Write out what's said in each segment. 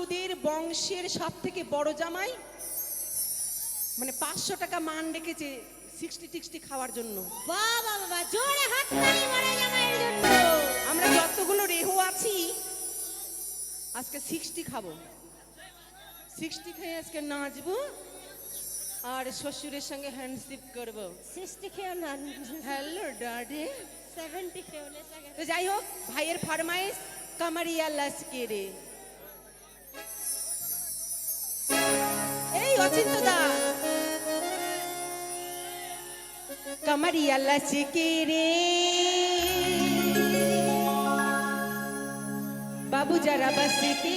মানে বংশের সব থেকে বড় জামাই? মানে পাঁচশো টাকা মান রেখেছে সিক্সটি টিক্সটি খাওয়ার জন্য। আমরা যতগুলো রেহু আছি আজকে সিক্সটি খাব। সিক্সটি খেয়ে আজকে নাচবো আর শ্বশুরের সঙ্গে হ্যান্ডশিপ করব। সিক্সটি খেয়েও না। হ্যালো ডাডি সেভেন্টি খেয়েও তো যাই হোক ভাইয়ের ফরমাইশ কামারিয়া লাসকে এই অচিন্ত দা কমরিয়া লসকি রে? বাবু যারা বসতি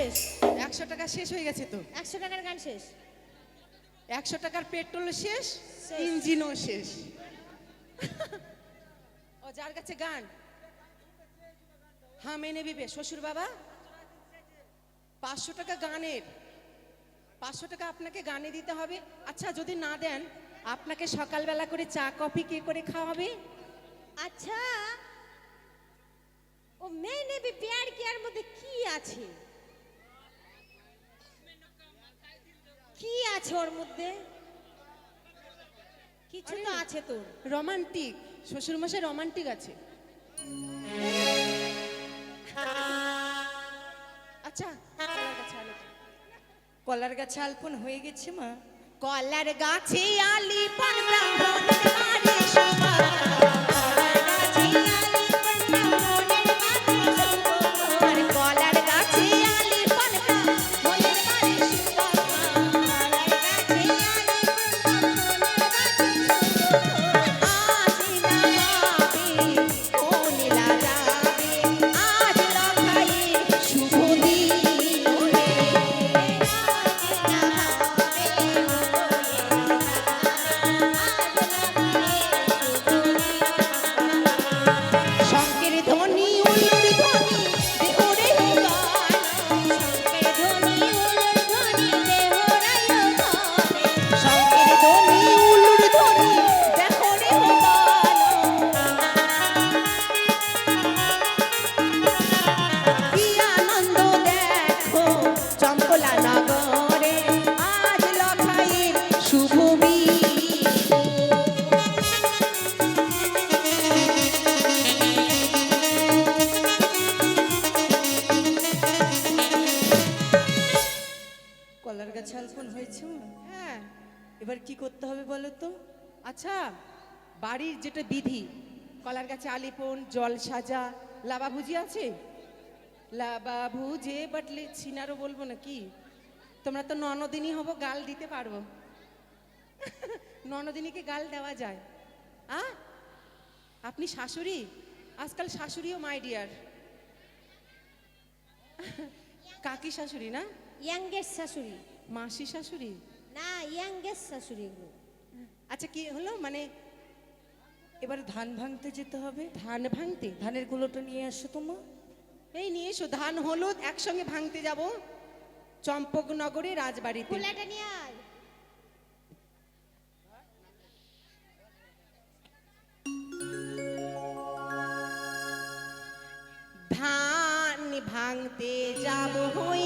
শেষ। একশো টাকা শেষ হয়ে গেছে তো। একশো টাকার গান শেষ। একশো টাকার পেট্রোল শেষ। ইঞ্জিনও শেষ। ও যার কাছে গান? হ্যাঁ মেনে বিবে শ্বশুর বাবা? পাঁচশো টাকা গানের। পাঁচশো টাকা আপনাকে গানে দিতে হবে। আচ্ছা যদি না দেন আপনাকে সকালবেলা করে চা কফি কে করে খাওয়াবে? আচ্ছা। ও মেনে বি প্যার কিয়ার মধ্যে কি আছে? কি আছে ওর মধ্যে? কিছু তো আছে তোর। রোমান্টিক শ্বশুর মশাই রোমান্টিক আছে। আচ্ছা কলার গাছে আলপন হয়ে গেছে মা। কলার গাছে আলি পন ব্রাহ্মণের বাড়ি শোভা। ধনী গাছে আলিপন জল সাজা। লাবা ভুজি আছে? লাবা ভুজে বাটলে ছিনারও বলব না কি তোমরা তো ননদিনী হব গাল দিতে পারব। ননদিনীকে গাল দেওয়া যায়। আ? আপনি শাশুড়ি? আজকাল শাশুড়িও মাই ডিয়ার। কাকি শাশুড়ি না? ইয়াংগেস্ট শাশুড়ি। মাসি শাশুড়ি? না ইয়াংগেস্ট শাশুড়ি আচ্ছা কি হলো? মানে এবারে ধান ভাঙতে যেতে হবে। ধান ভাঙতে? ধানের গুলোটা নিয়ে আসো তোমা এই নিয়ে এসো ধান হলুদ একসঙ্গে ভাঙতে যাব। চম্পকনগরে রাজবাড়িতে। খোলাটা নিয়ে আয়। ধান ভাঙতে যাব হই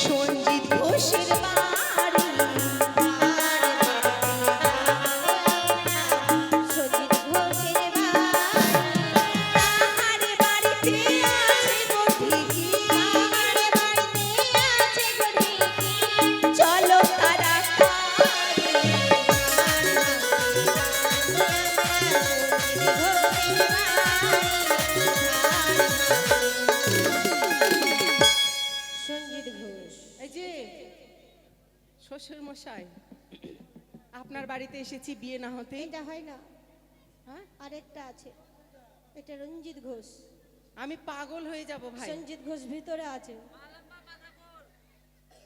সঞ্জিত ঘোষের এটা রঞ্জিত ঘোষ। আমি পাগল হয়ে যাব ভাই। সঞ্জিত ঘোষ ভিতরে আছে।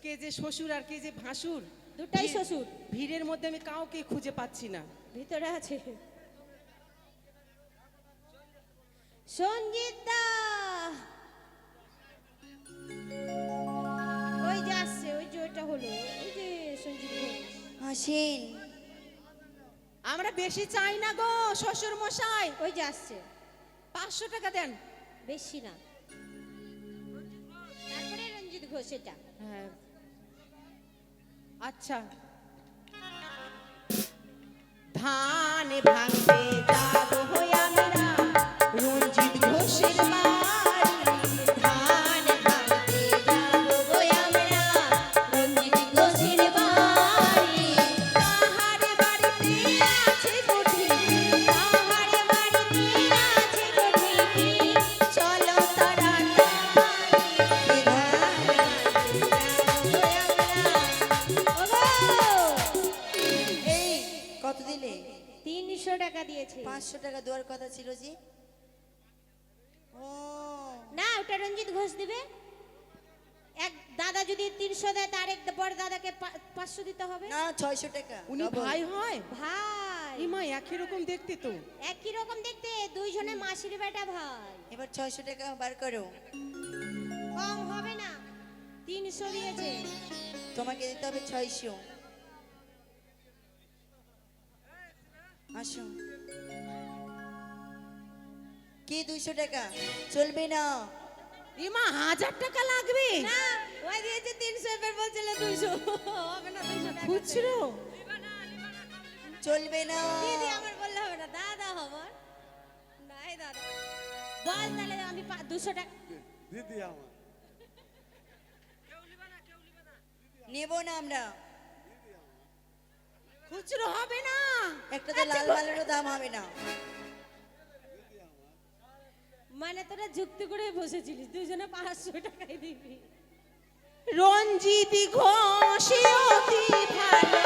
কে যে শ্বশুর আর কে যে ভাসুর দুটাই শ্বশুর। ভিড়ের মধ্যে আমি কাউকে খুঁজে পাচ্ছি না। ভিতরে আছে। সঞ্জিত দা! ওই যে আসছে ওই যে ওইটা হলো ওই যে সঞ্জিত আসেন আমরা বেশি চাই না গো শ্বশুর মশাই ওই যে আসছে। পাঁচশো টাকা দেন। বেশি না। তারপরে রঞ্জিত ঘোষ এটা। হ্যাঁ। আচ্ছা। ধান ভাঙতে হবে? না ছয়শো টাকা। উনি ভাই হয়? ভাই। ইমা একই রকম দেখতে তো। একই রকম দেখতে দুইজনে মাসির বেটা ভাই। এবার ছয়শো টাকা বার করো। কম হবে না তিনশো দিয়েছে। তোমাকে দিতে হবে ছয়শো। আসো। কি দুইশো টাকা? চলবে না। ইমা হাজার টাকা লাগবে? না। ওই দিয়েছে তিনশো এবার বলছিল দুইশো। হবে না দুইশো টাকা। খুচরো? চলবে না। দিদি আমার বললে হবে না। দাদা হবার নাই দাদা বল তাহলে আমি পা- দুশো টাকা দিদি আমার। নেব না আমরা। খুচরো হবে না। একটা তো লাল মালেরও দাম হবে না। মানে তোরা যুক্তি করে বসেছিলিস। দুজনে পাঁচশো টাকাই দিবি। রঞ্জিত ঘোষ অতি ভালো।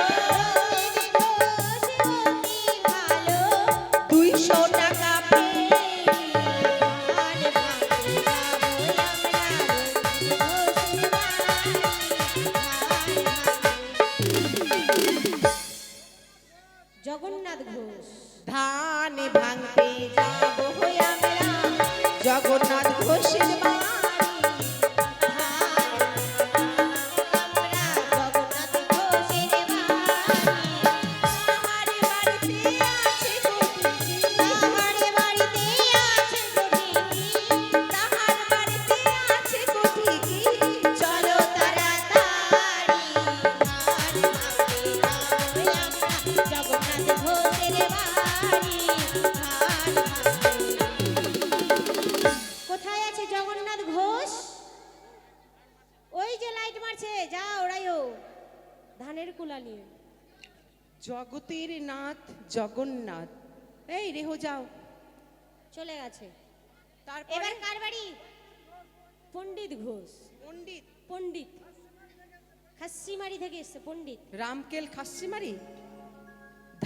জগন্নাথ এই রেহো যাও। চলে গেছে। তারপরে? এবার কার বাড়ি? পণ্ডিত ঘোষ। পণ্ডিত। পণ্ডিত। খাসিমারি থেকে এসছে পণ্ডিত। রামকেল খাসিমারি?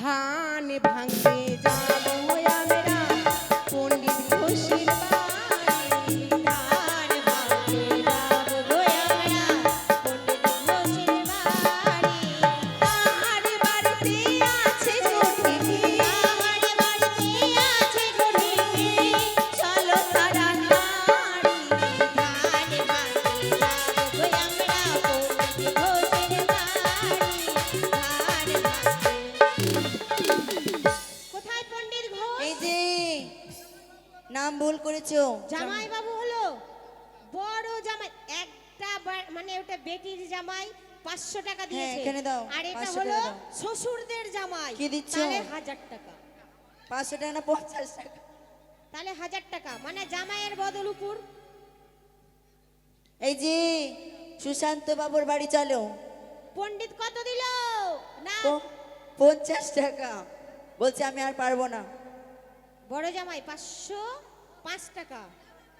ধান ভাঙে যাব তাহলে হাজার টাকা। পাঁচশো টাকা না পঞ্চাশ টাকা? তাহলে হাজার টাকা। মানে জামাইয়ের বদল উপর। এই যে সুশান্ত বাবুর বাড়ি চলো। পণ্ডিত কত দিল? না। পঞ্চাশ টাকা। বলছে আমি আর পারব না। বড় জামাই পাঁচশো পাঁচ টাকা।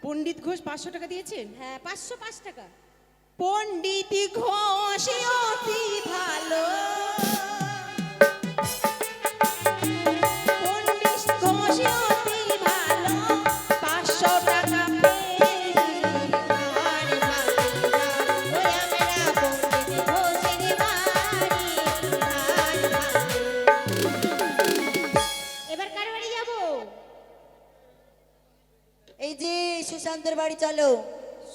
পণ্ডিত ঘোষ পাঁচশো টাকা দিয়েছেন? হ্যাঁ পাঁচশো পাঁচ টাকা। পণ্ডিত ঘোষ অতি ভালো। সুশান্তর বাড়ি চলো।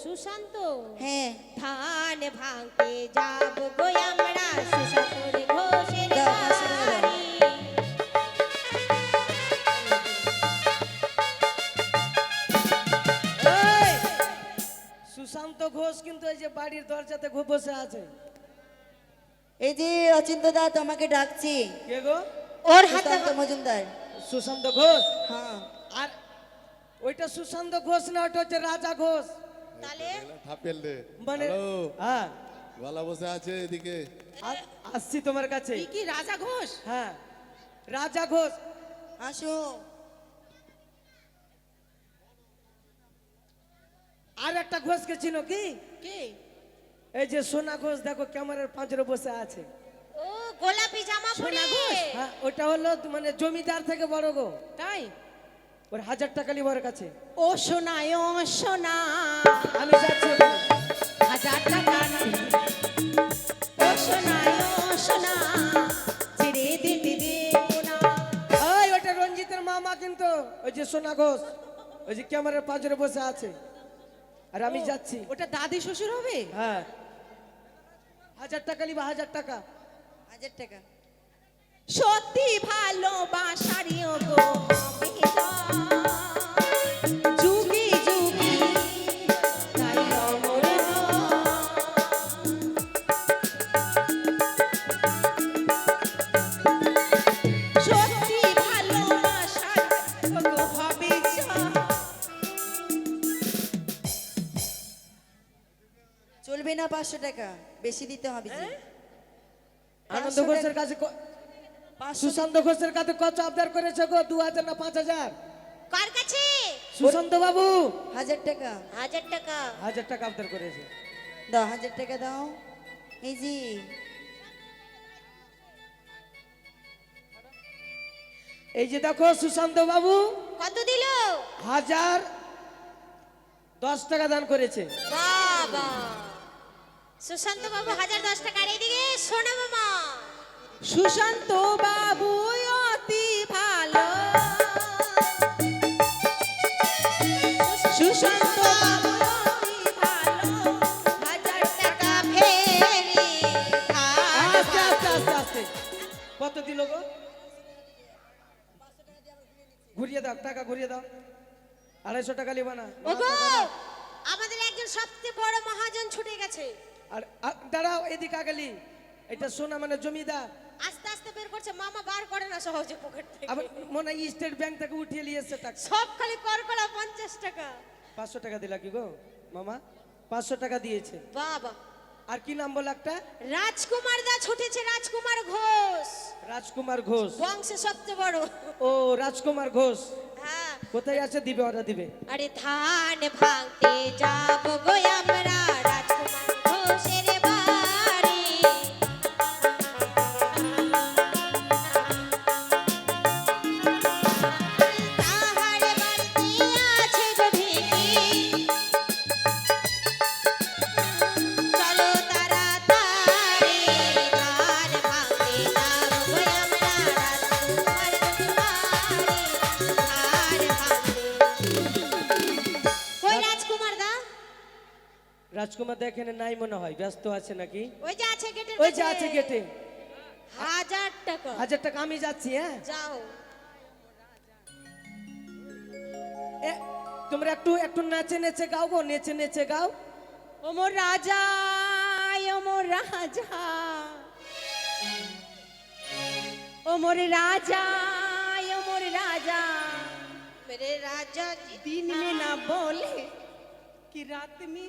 সুশান্ত? হ্যাঁ। ধান ভাঙতে যাব গো আমরা সুশান্তর ঘোষের। বাড়ি। এই! সুশান্ত ঘোষ কিন্তু এই যে বাড়ির দরজাতে বসে আছে। এই যে অচিন্ত দা তোমাকে ডাকছি। কে গো? ওর হাতে সুশান্ত মজুমদার। সুশান্ত ঘোষ? হ্যাঁ। আর ওইটা সুশান্ত ঘোষ না ওটা হচ্ছে রাজা ঘোষ। তাহলে? থাপেল রে মানে হ্যাঁ। গলা বসে আছে এদিকে। আসছি তোমার কাছে। কি কি রাজা ঘোষ? হ্যাঁ রাজা ঘোষ। আসো। আর একটা ঘোষকে চিনো কি? কি? এই যে সোনা ঘোষ দেখো ক্যামেরার পাঁচরে বসে আছে। ও গোলাপি জামা পরে। সোনা ঘোষ? হ্যাঁ ওটা হলো মানে জমিদার থেকে বড় গো। তাই? ওর হাজার টাকা লিবার কাছে। ও সোনায় ও সোনা। আমি যাচ্ছি হাজার কানতে ও সোনায় ও সোনা ছেড়ে দিতে দেব না। ওই ওটা রঞ্জিতের মামা কিন্তু। ওই যে সোনা ঘোষ ওই যে ক্যামেরার পাঁচরে বসে আছে। আর আমি যাচ্ছি। ওটা দাদি শ্বশুর হবে? হ্যাঁ। হাজার টাকা নিবা হাজার টাকা। হাজার টাকা। সত্যি ভালোবাসারই গো যুগে যুগে তাই অমর সত্যি ভালোবাসার গো হবে চলবে না পাঁচশো টাকা বেশি দিতে হবে জি। আনন্দ ঘোষের কাছে সুশান্ত ঘোষের কাছে কত আবদার করেছে গো? দু হাজার না পাঁচ হাজার? কার কাছে? সুশান্ত বাবু! হাজার টাকা। হাজার টাকা। হাজার টাকা আবদার করেছে। দাও হাজার টাকা দাও। এই জি এই যে দেখো সুশান্ত বাবু! কত দিল? হাজার দশ টাকা দান করেছে। বাবা! সুশান্ত বাবু হাজার দশ টাকা। এদিকে সোনা মামা। সুশান্ত বাবু অতি ভালো। সুশান্ত বাবু অতি ভালো। হাজার টাকা ফেরি আস্তে আস্তে আস্তে আস্তে কত দিল গো? ঘুরিয়ে দাও টাকা ঘুরিয়ে দাও। আড়াইশো টাকা লিবা না। আমাদের একজন সবচেয়ে বড় মহাজন ছুটে গেছে। আর আর দাঁড়াও এদিকে আগেলি এটা সোনা মানে জমিদার। আস্তে আস্তে বের করছে মামা বার করে না সহজে পকেট থেকে। আবার মনে হয় স্টেট ব্যাংক থেকে উঠিয়ে নিয়ে এসছে টাকা। সব খালি করকলা পঞ্চাশ টাকা। পাঁচশো টাকা দিলা কি গো মামা? পাঁচশো টাকা দিয়েছে। বাবা। আর কি নাম বল একটা? রাজকুমার দা ছুটেছে রাজকুমার ঘোষ। রাজকুমার ঘোষ। বংশে সবচেয়ে বড়। ও রাজকুমার ঘোষ। হ্যাঁ। কোথায় আছে দিবে ওরা দিবে? আরে ধান ভাঙতে যাব গো আমরা। রাজকুমার দা এখানে নাই মনে হয় ব্যস্ত আছে নাকি ওই যে আছে গেটের ওই যে কাছে। আছে গেটে হাজার টাকা হাজার টাকা আমি যাচ্ছি হ্যাঁ যাও এ, তোমরা একটু একটু নেচে নেচে গাও গো নেচে নেচে গাও ওমর রাজা ওমর রাজা ওমর রাজা ওমর রাজা मेरे राजा जी दिन में ना बोले कि रात में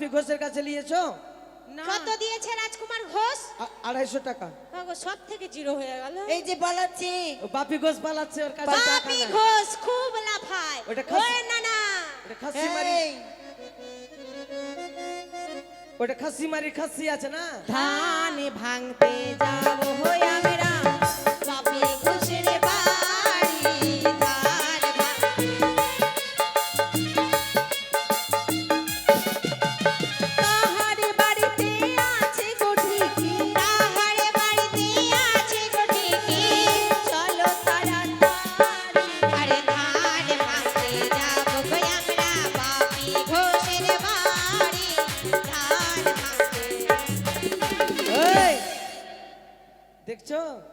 বাপি ঘোষের কাছে নিয়েছো? কত দিয়েছে রাজকুমার ঘোষ? আড়াইশো টাকা। বাবা, সব থেকে জিরো হয়ে গেল। এই যে পালাচ্ছি বাপি ঘোষ পালাচ্ছে ওর কাছে টাকা বাপি ঘোষ খুব লাফায়। ওটা খাস- ওই না না। ওটা খাসি মারি। ওটা খাসি মারি খাসি আছে না? ধান ভাঙতে যাব হই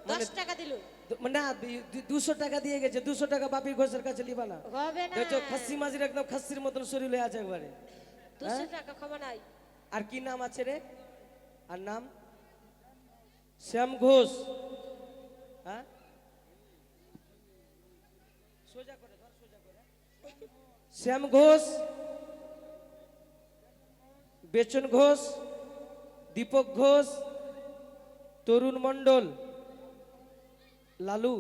দশ টাকা দিল। না দু- দু- দুশো টাকা দিয়ে গেছে দুশো টাকা বাপি ঘোষের কাছে লিবা না। হবে না। খাসি মাঝির একদম খাসির মতন শরীর হয়ে আছে একবারে। দুশো টাকা ক্ষমা নাই। আর কি নাম আছে রে? আর নাম? শ্যাম ঘোষ। হ্যাঁ? সোজা করে ধর সোজা করে। শ্যাম ঘোষ বেচন ঘোষ দীপক ঘোষ তরুণ মণ্ডল। লালু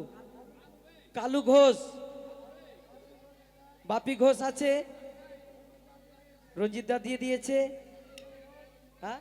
কালু ঘোষ বাপি ঘোষ আছে রঞ্জিত দা দিয়ে দিয়েছে হ্যাঁ?